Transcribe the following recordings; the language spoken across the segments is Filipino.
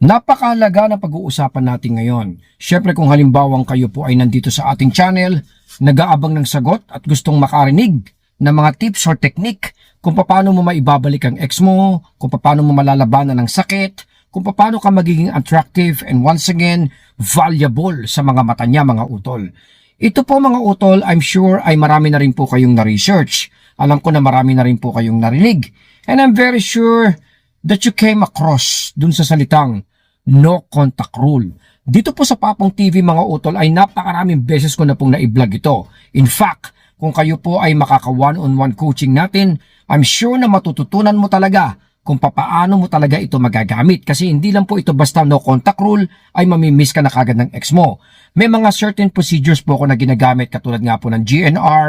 Napakahalaga na pag-uusapan natin ngayon. Siyempre kung halimbawang kayo po ay nandito sa ating channel, nag-aabang ng sagot at gustong makarinig ng mga tips or technique kung paano mo maibabalik ang ex mo, kung paano mo malalabanan ng sakit, kung paano ka magiging attractive and once again, valuable sa mga mata niya mga utol. Ito po mga utol, I'm sure ay marami na rin po kayong na-research. Alam ko na marami na rin po kayong narinig. And I'm very sure that you came across dun sa salitang no contact rule. Dito po sa Papong TV mga utol ay napakaraming beses ko na pong na-vlog ito. In fact, kung kayo po ay makaka one-on-one coaching natin, I'm sure na matututunan mo talaga kung papaano mo talaga ito magagamit kasi hindi lang po ito basta no contact rule ay mamimiss ka na kagad ng ex mo. May mga certain procedures po ako na ginagamit katulad nga po ng GNR,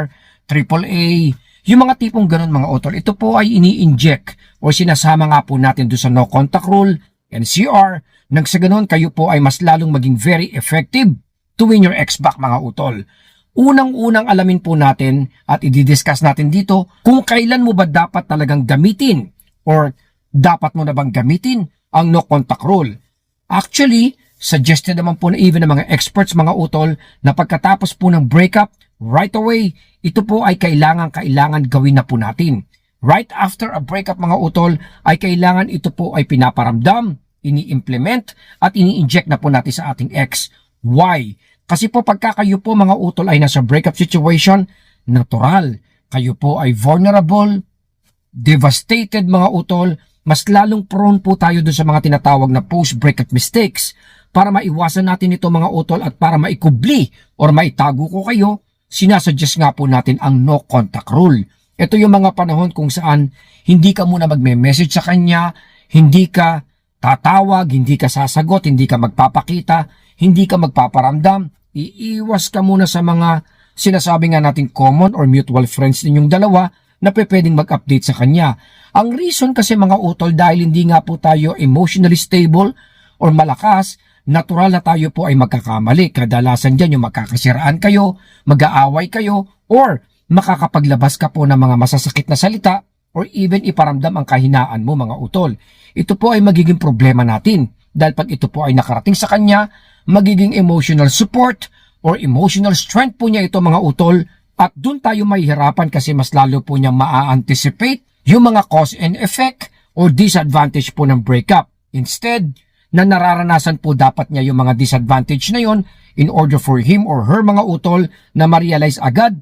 AAA, yung mga tipong ganun mga utol, ito po ay ini-inject o sinasama nga po natin doon sa no contact rule, NCR, nang sa ganun kayo po ay mas lalong maging very effective to win your ex back mga utol. Unang-unang alamin po natin at i-discuss natin dito kung kailan mo ba dapat talagang gamitin or dapat mo na bang gamitin ang no contact rule. Actually, suggested naman po na even ng mga experts mga utol na pagkatapos po ng breakup, right away, ito po ay kailangan-kailangan gawin na po natin. Right after a breakup mga utol, ay kailangan ito po ay pinaparamdam, ini-implement, at ini-inject na po natin sa ating ex. Why? Kasi po pagka kayo po mga utol ay nasa breakup situation, natural. Kayo po ay vulnerable, devastated mga utol, mas lalong prone po tayo dun sa mga tinatawag na post-breakup mistakes. Para maiwasan natin ito mga utol at para maikubli or maitago ko kayo, sinasuggest nga po natin ang no contact rule. Ito yung mga panahon kung saan hindi ka muna magme-message sa kanya, hindi ka tatawag, hindi ka sasagot, hindi ka magpapakita, hindi ka magpaparamdam, iiwas ka muna sa mga sinasabi nga nating common or mutual friends ninyong dalawa na pwedeng mag-update sa kanya. Ang reason kasi mga utol dahil hindi nga po tayo emotionally stable or malakas, natural na tayo po ay magkakamali. Kadalasan dyan yung magkakasiraan kayo, mag-aaway kayo, or makakapaglabas ka po ng mga masasakit na salita or even iparamdam ang kahinaan mo mga utol. Ito po ay magiging problema natin dahil pag ito po ay nakarating sa kanya, magiging emotional support or emotional strength po niya ito mga utol at dun tayo mahihirapan kasi mas lalo po niya maa-anticipate yung mga cause and effect or disadvantage po ng breakup. Instead, na nararanasan po dapat niya yung mga disadvantage na yon in order for him or her mga utol na ma-realize agad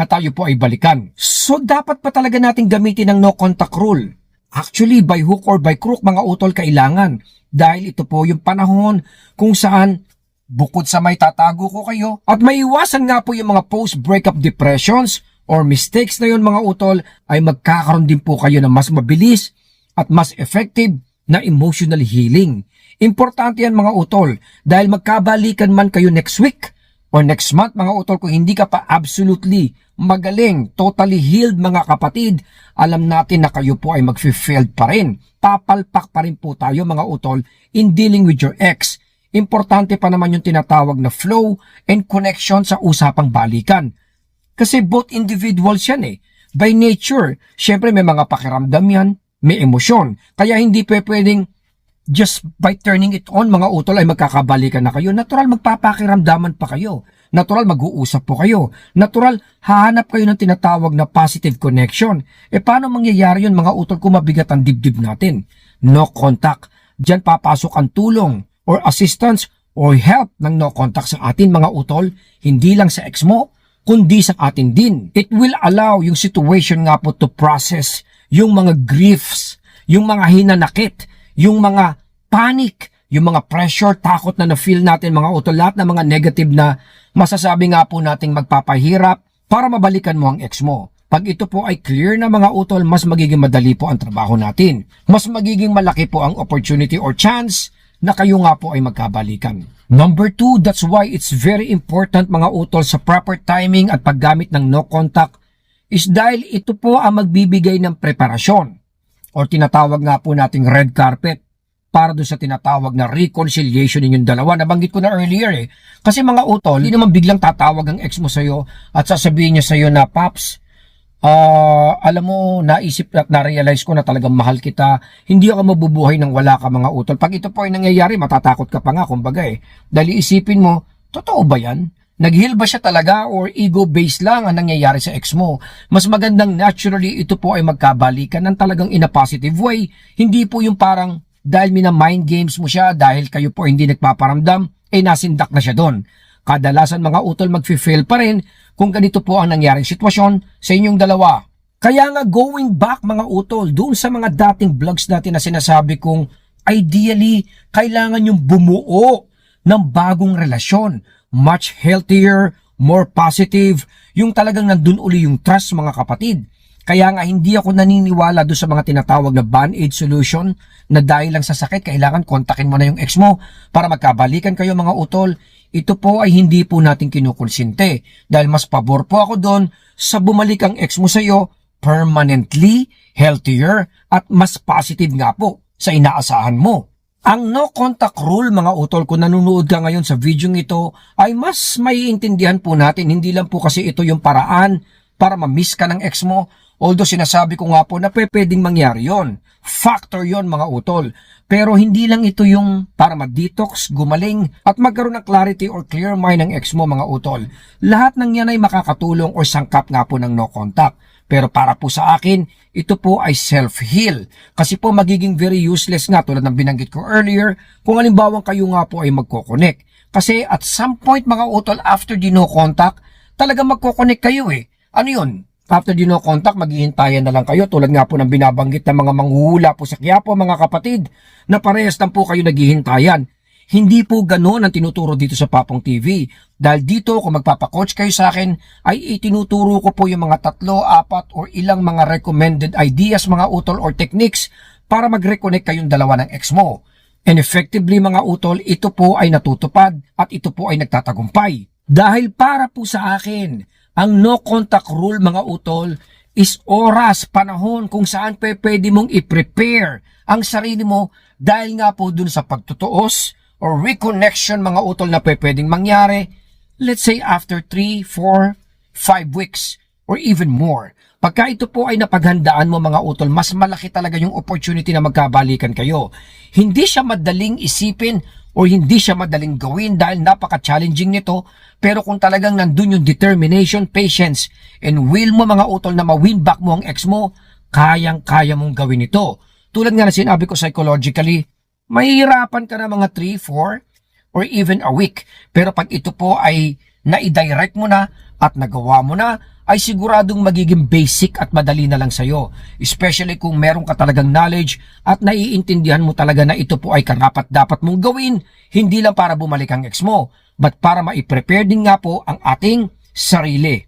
na tayo po ay balikan. So dapat pa talaga natin gamitin ang no contact rule. Actually, by hook or by crook mga utol kailangan dahil ito po yung panahon kung saan bukod sa may tatago ko kayo at maiwasan nga po yung mga post-breakup depressions or mistakes na yun mga utol ay magkakaroon din po kayo ng mas mabilis at mas effective na emotional healing. Importante yan mga utol dahil magkabalikan man kayo next week or next month mga utol kung hindi ka pa absolutely magaling, totally healed mga kapatid, alam natin na kayo po ay mag-failed pa rin. Papalpak pa rin po tayo mga utol in dealing with your ex. Importante pa naman yung tinatawag na flow and connection sa usapang balikan. Kasi both individuals yan eh. By nature, syempre may mga pakiramdam yan, may emosyon. Kaya hindi pwedeng just by turning it on, mga utol ay magkakabalikan na kayo. Natural magpapakiramdaman pa kayo. Natural mag-uusap po kayo. Natural hahanap kayo ng tinatawag na positive connection. E paano mangyayari yun mga utol kung mabigat ang dibdib natin? No contact. Diyan papasok ang tulong or assistance or help ng no contact sa atin mga utol. Hindi lang sa ex mo, kundi sa atin din. It will allow yung situation nga po to process yung mga griefs, yung mga hinanakit, yung mga panic, yung mga pressure, takot na na-feel natin mga utol, lahat ng mga negative na masasabi nga po nating magpapahirap para mabalikan mo ang ex mo. Pag ito po ay clear na mga utol, mas magiging madali po ang trabaho natin. Mas magiging malaki po ang opportunity or chance na kayo nga po ay magkabalikan. Number two, that's why it's very important mga utol sa proper timing at paggamit ng no contact is dahil ito po ang magbibigay ng preparasyon or tinatawag nga po nating red carpet para doon sa tinatawag na reconciliation ninyong dalawa. Nabanggit ko na earlier eh. Kasi mga utol, hindi naman biglang tatawag ang ex mo sa'yo at sasabihin niya sa'yo na, Paps, Ah, alam mo, naisip at na-realize ko na talagang mahal kita. Hindi ako mabubuhay nang wala ka mga utol. Pag ito po ay nangyayari, matatakot ka pa nga, kumbaga eh. Dahil isipin mo, totoo ba yan? Nag-heal ba siya talaga or ego-based lang ang nangyayari sa ex mo? Mas magandang naturally ito po ay magkabalikan ng talagang in a positive way. Hindi po yung parang dahil mina mind games mo siya dahil kayo po hindi nagpaparamdam, eh nasindak na siya doon. Kadalasan mga utol mag-fail pa rin kung ganito po ang nangyaring sitwasyon sa inyong dalawa. Kaya nga going back mga utol, doon sa mga dating vlogs natin na sinasabi kong ideally, kailangan yung bumuo ng bagong relasyon. Much healthier, more positive, yung talagang nandun uli yung trust mga kapatid. Kaya nga hindi ako naniniwala doon sa mga tinatawag na band-aid solution na dahil lang sa sakit, kailangan kontakin mo na yung ex mo para magkabalikan kayo mga utol. Ito po ay hindi po natin kinukonsinte dahil mas pabor po ako doon sa bumalik ang ex mo sa iyo permanently, healthier, at mas positive nga po sa inaasahan mo. Ang no contact rule mga utol kung nanonood ka ngayon sa video ito ay mas maiintindihan po natin hindi lang po kasi ito yung paraan para ma-miss ka ng ex mo although sinasabi ko nga po na pwedeng mangyari yon factor yon mga utol pero hindi lang ito yung para ma-detox, gumaling at magkaroon ng clarity or clear mind ng ex mo mga utol lahat ng yan ay makakatulong or sangkap nga po ng no contact pero para po sa akin, ito po ay self-heal. Kasi po magiging very useless nga tulad ng binanggit ko earlier kung halimbawa kayo nga po ay magkoconnect. Kasi at some point mga utol after the no contact, talaga magkoconnect kayo eh. Ano yun? After the no contact, maghihintayan na lang kayo tulad nga po ng binabanggit ng mga manghuhula po sa Quiapo mga kapatid na parehas lang po kayo naghihintayan. Hindi po ganoon ang tinuturo dito sa Papong TV. Dahil dito, kung magpapakoach kayo sa akin, ay itinuturo ko po yung mga tatlo, apat, or ilang mga recommended ideas, mga utol or techniques para mag-reconnect kayong dalawa ng ex mo. And effectively mga utol, ito po ay natutupad at ito po ay nagtatagumpay. Dahil para po sa akin, ang no contact rule mga utol is oras, panahon kung saan pe pwede mong i-prepare ang sarili mo dahil nga po dun sa pagtutuos, or reconnection mga utol na pwedeng mangyari, let's say after 3, 4, 5 weeks, or even more. Pagka ito po ay napaghandaan mo mga utol, mas malaki talaga yung opportunity na magkabalikan kayo. Hindi siya madaling isipin o hindi siya madaling gawin dahil napaka-challenging nito. Pero kung talagang nandun yung determination, patience, and will mo mga utol na ma-win back mo ang ex mo, kayang-kaya mong gawin ito. Tulad nga na sinabi ko psychologically, mahihirapan ka na mga 3, 4, or even a week. Pero pag ito po ay na-direct mo na at nagawa mo na, ay siguradong magiging basic at madali na lang sa'yo. Especially kung meron ka talagang knowledge at naiintindihan mo talaga na ito po ay karapat dapat mong gawin, hindi lang para bumalik ang ex mo, but para ma-prepare din nga po ang ating sarili.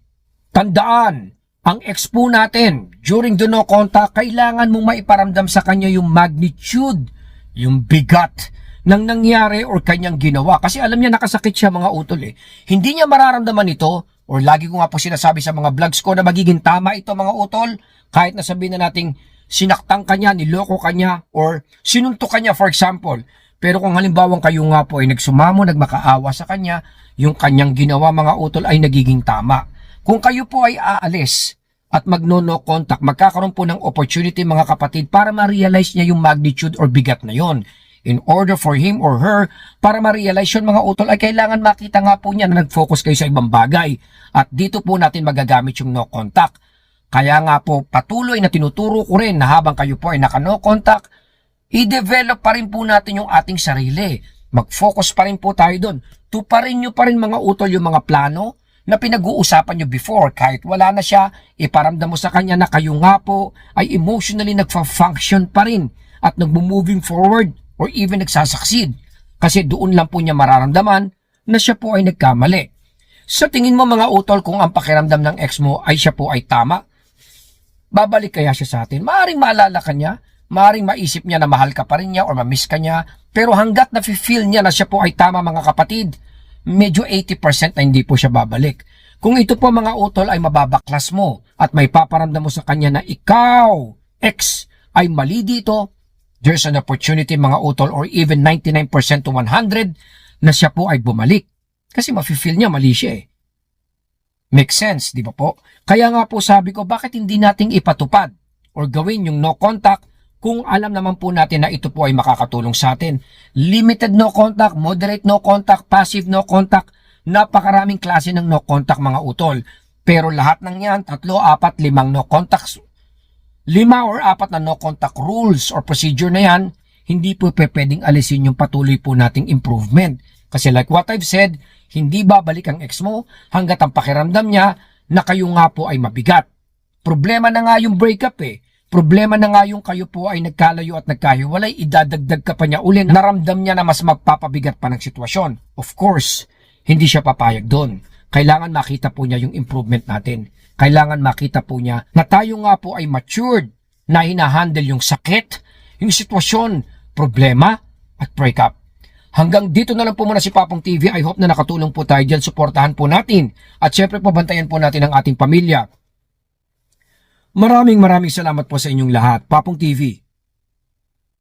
Tandaan, ang ex po natin, during the no contact, kailangan mong maiparamdam sa kanya yung magnitude yung bigat ng nangyari or kanyang ginawa. Kasi alam niya nakasakit siya mga utol eh. Hindi niya mararamdaman ito or lagi ko nga po sinasabi sa mga vlogs ko na magiging tama ito mga utol kahit na sabihin na nating sinaktan kanya, niloko kanya or sinuntok kanya for example. Pero kung halimbawa kayo nga po ay nagsumamo, nagmakaawa sa kanya, yung kanyang ginawa mga utol ay nagiging tama. Kung kayo po ay aalis at magno-no contact, magkakaroon po ng opportunity mga kapatid para ma-realize niya yung magnitude or bigat na yon. In order for him or her, para ma-realize yun mga utol, ay kailangan makita nga po niya na nag-focus kayo sa ibang bagay. At dito po natin magagamit yung no contact. Kaya nga po, patuloy na tinuturo ko rin na habang kayo po ay naka-no contact, i-develop pa rin po natin yung ating sarili. Mag-focus pa rin po tayo doon. Tuparin nyo pa rin mga utol yung mga plano, na pinag-uusapan nyo before kahit wala na siya, iparamdam mo sa kanya na kayo nga po ay emotionally nagfa-function pa rin at nagmo-moving forward or even nagsasucceed kasi doon lang po niya mararamdaman na siya po ay nagkamali. Sa tingin mo mga utol kung ang pakiramdam ng ex mo ay siya po ay tama, babalik kaya siya sa atin? Maaring maalala ka niya, maaring maisip niya na mahal ka pa rin niya or mamiss ka niya, pero hanggat na-feel niya na siya po ay tama mga kapatid, medyo 80% na hindi po siya babalik. Kung ito po mga utol ay mababaklas mo at may paparamdam mo sa kanya na ikaw, X, ay mali dito, there's an opportunity mga utol or even 99% to 100 na siya po ay bumalik. Kasi mafe-feel niya mali siya eh. Makes sense, di ba po? Kaya nga po sabi ko, bakit hindi nating ipatupad or gawin yung no contact kung alam naman po natin na ito po ay makakatulong sa atin. Limited no contact, moderate no contact, passive no contact, napakaraming klase ng no contact mga utol. Pero lahat ng yan, tatlo, apat, limang no contacts, lima or apat na no contact rules or procedure na yan, hindi po pwedeng alisin yung patuloy po nating improvement. Kasi like what I've said, hindi babalik ang ex mo hanggat ang pakiramdam niya na kayo nga po ay mabigat. Problema na nga yung breakup eh. Problema na nga yung kayo po ay nagkalayo at nagkahiwalay, idadagdag ka pa niya uli. Naramdam niya na mas magpapabigat pa ng sitwasyon. Of course, hindi siya papayag doon. Kailangan makita po niya yung improvement natin. Kailangan makita po niya na tayo nga po ay matured na hinahandle yung sakit, yung sitwasyon, problema at breakup. Hanggang dito na lang po muna si Papong TV. I hope na nakatulong po tayo dyan. Suportahan po natin. At syempre po bantayan po natin ang ating pamilya. Maraming maraming salamat po sa inyong lahat. Papong TV,